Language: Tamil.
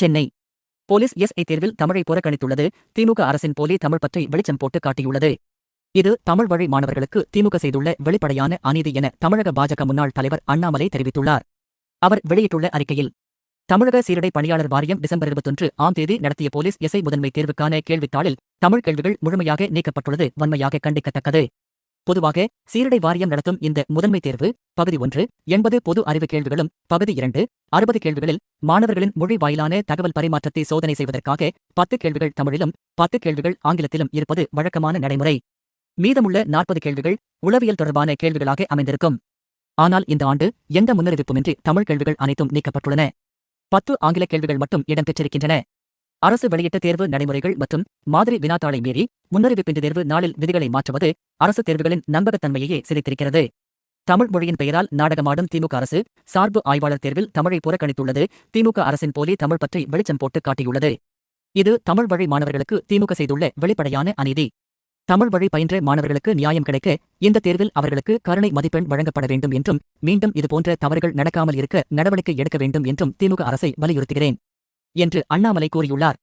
சென்னை. போலீஸ் எஸ்ஐ தேர்வில் தமிழை புறக்கணித்துள்ளது. திமுக அரசின் போலி தமிழ் பற்றி வெளிச்சம் போட்டு காட்டியுள்ளது. இது தமிழ் வழி மாணவர்களுக்கு திமுக செய்துள்ள வெளிப்படையான அநீதி என தமிழக பாஜக முன்னாள் தலைவர் அண்ணாமலை தெரிவித்துள்ளார். அவர் வெளியிட்டுள்ள அறிக்கையில் தமிழக சீருடை பணியாளர் வாரியம் டிசம்பர் இருபத்தொன்று ஆம் தேதி நடத்திய போலீஸ் எஸ்ஐ முதன்மை தேர்வுக்கான கேள்வித்தாளில் தமிழ் கேள்விகள் முழுமையாக நீக்கப்பட்டுள்ளது வன்மையாக கண்டிக்கத்தக்கது. பொதுவாக சீருடை வாரியம் நடத்தும் இந்த முதன்மை தேர்வு பகுதி ஒன்று எண்பது பொது அறிவு கேள்விகளும் பகுதி இரண்டு அறுபது கேள்விகளில் மாணவர்களின் மொழி வாயிலான தகவல் பரிமாற்றத்தை சோதனை செய்வதற்காக பத்து கேள்விகள் தமிழிலும் பத்து கேள்விகள் ஆங்கிலத்திலும் இருப்பது வழக்கமான நடைமுறை. மீதமுள்ள நாற்பது கேள்விகள் உளவியல் தொடர்பான கேள்விகளாக அமைந்திருக்கும். ஆனால் இந்த ஆண்டு எந்த முன்னறிவிப்புமின்றி தமிழ் கேள்விகள் அனைத்தும் நீக்கப்பட்டுள்ளன. பத்து ஆங்கில கேள்விகள் மட்டும் இடம்பெற்றிருக்கின்றன அரசு வெளியிட்ட தேர்வு நடைமுறைகள் மற்றும் மாதிரி வினாத்தாளை மீறி முன்னறிவிப்பின்றி தேர்வு நாளில் விதிகளை மாற்றுவது அரசு தேர்வுகளின் நம்பகத்தன்மையையே சிதைத்திருக்கிறது. தமிழ் மொழியின் பெயரால் நாடகமாடும் திமுக அரசு சார்பு ஆய்வாளர் தேர்வில் தமிழை புறக்கணித்துள்ளது. திமுக அரசின் போலி தமிழ் பற்றி வெளிச்சம் போட்டு காட்டியுள்ளது. இது தமிழ் வழி மாணவர்களுக்கு திமுக செய்துள்ள வெளிப்படையான அநீதி. தமிழ் வழி பயின்ற மாணவர்களுக்கு நியாயம் கிடைக்க இந்த தேர்வில் அவர்களுக்கு கருணை மதிப்பெண் வழங்கப்பட வேண்டும் என்றும் மீண்டும் இதுபோன்ற தவறுகள் நடக்காமல் இருக்க நடவடிக்கை எடுக்க வேண்டும் என்றும் திமுக அரசை வலியுறுத்துகிறேன். என்று அண்ணாமலை கூறியுள்ளார்.